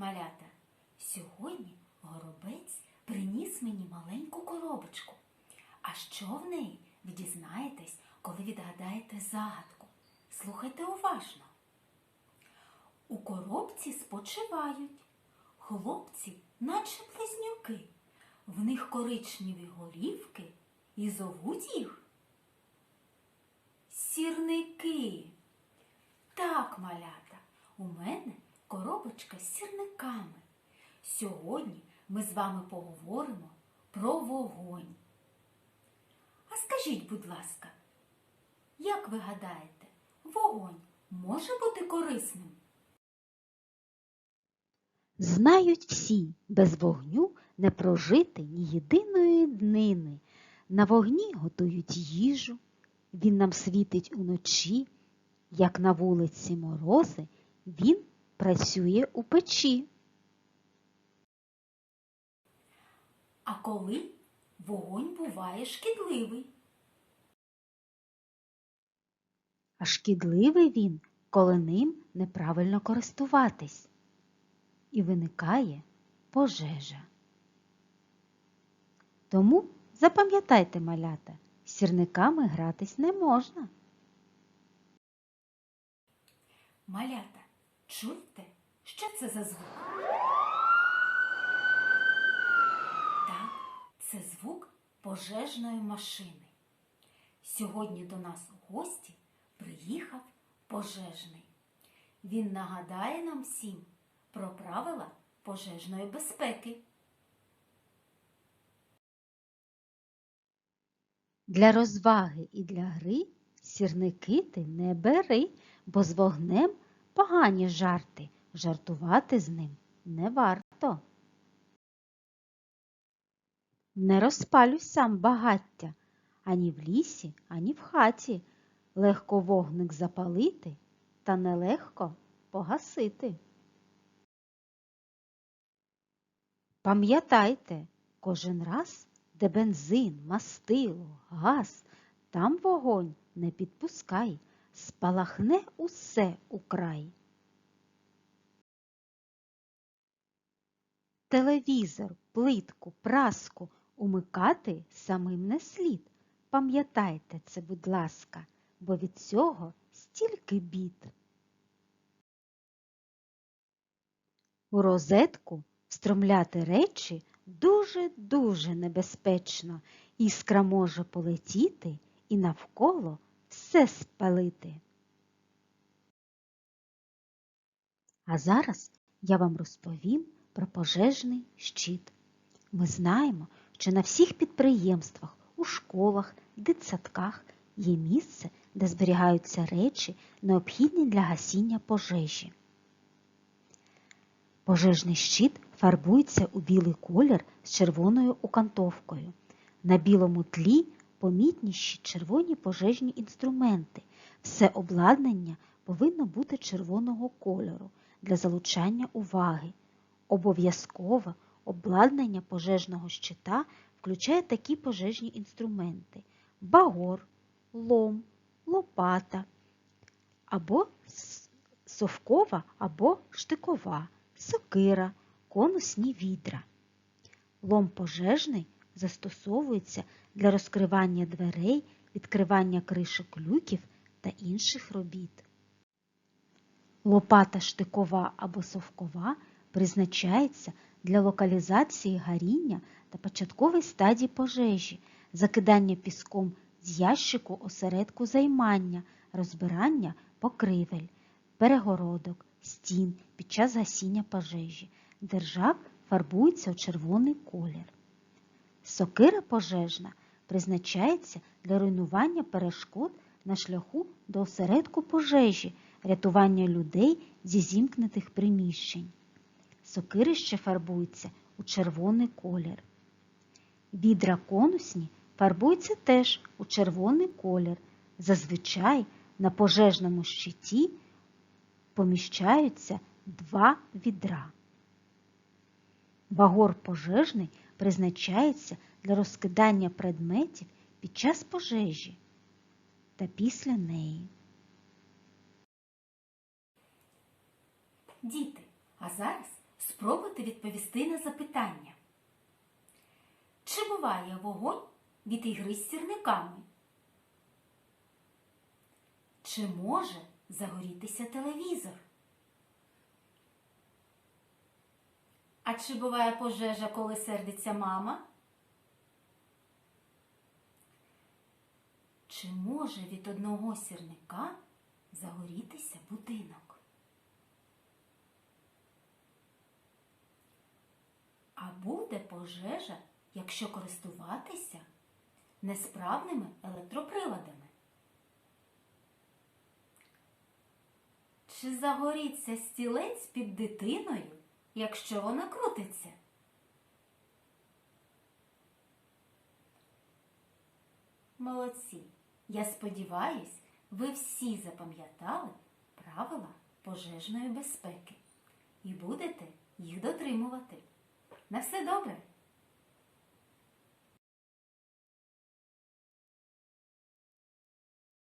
Малята! Сьогодні горобець приніс мені маленьку коробочку. А що в неї ви дізнаєтесь, коли відгадаєте загадку? Слухайте уважно. У коробці спочивають хлопці, наче близнюки. В них коричневі горівки і зовуть їх сірники. Так, малята, у мене коробочка з сірниками. Сьогодні ми з вами поговоримо про вогонь. А скажіть, будь ласка, як ви гадаєте, вогонь може бути корисним? Знають всі, без вогню не прожити ні єдиної днини. На вогні готують їжу, він нам світить уночі, як на вулиці морози, він працює у печі. А коли вогонь буває шкідливий? А шкідливий він, коли ним неправильно користуватись. І виникає пожежа. Тому запам'ятайте, малята, з сірниками гратись не можна. Малята, чуєте, що це за звук? Так, це звук пожежної машини. Сьогодні до нас у гості приїхав пожежний. Він нагадає нам всім про правила пожежної безпеки. Для розваги і для гри сірники ти не бери, бо з вогнем погані жарти, жартувати з ним не варто. Не розпалюй сам багаття ані в лісі, ані в хаті. Легко вогник запалити, та нелегко погасити. Пам'ятайте, кожен раз, де бензин, мастило, газ, там вогонь не підпускай, спалахне усе украй. Телевізор, плитку, праску умикати самим не слід. Пам'ятайте це, будь ласка, бо від цього стільки бід. У розетку встромляти речі дуже-дуже небезпечно. Іскра може полетіти і навколо все спалити. А зараз я вам розповім про пожежний щит. Ми знаємо, що на всіх підприємствах, у школах, дитсадках є місце, де зберігаються речі, необхідні для гасіння пожежі. Пожежний щит фарбується у білий колір з червоною окантовкою. На білому тлі помітніші червоні пожежні інструменти. Все обладнання повинно бути червоного кольору для залучання уваги. Обов'язково обладнання пожежного щита включає такі пожежні інструменти: багор, лом, лопата або совкова або штикова, сокира, конусні відра. Лом пожежний застосовується для розкривання дверей, відкривання кришок люків та інших робіт. Лопата штикова або совкова призначається для локалізації гаріння та початкової стадії пожежі, закидання піском з ящику осередку займання, розбирання покривель, перегородок, стін під час гасіння пожежі. Держав фарбується у червоний колір. Сокира пожежна призначається для руйнування перешкод на шляху до осередку пожежі, рятування людей зі зімкнутих приміщень. Сокирище фарбується у червоний колір. Відра конусні фарбуються теж у червоний колір. Зазвичай на пожежному щиті поміщаються два відра. Багор пожежний призначається для розкидання предметів під час пожежі та після неї. Діти, а зараз Спробуйте відповісти на запитання. Чи буває вогонь від ігри з сірниками? Чи може загорітися телевізор? А чи буває пожежа, коли сердиться мама? Чи може від одного сірника загорітися будинок? А буде пожежа, якщо користуватися несправними електроприладами? Чи загоріться стілець під дитиною, якщо вона крутиться? Молодці! Я сподіваюсь, ви всі запам'ятали правила пожежної безпеки і будете їх дотримувати. На все добре!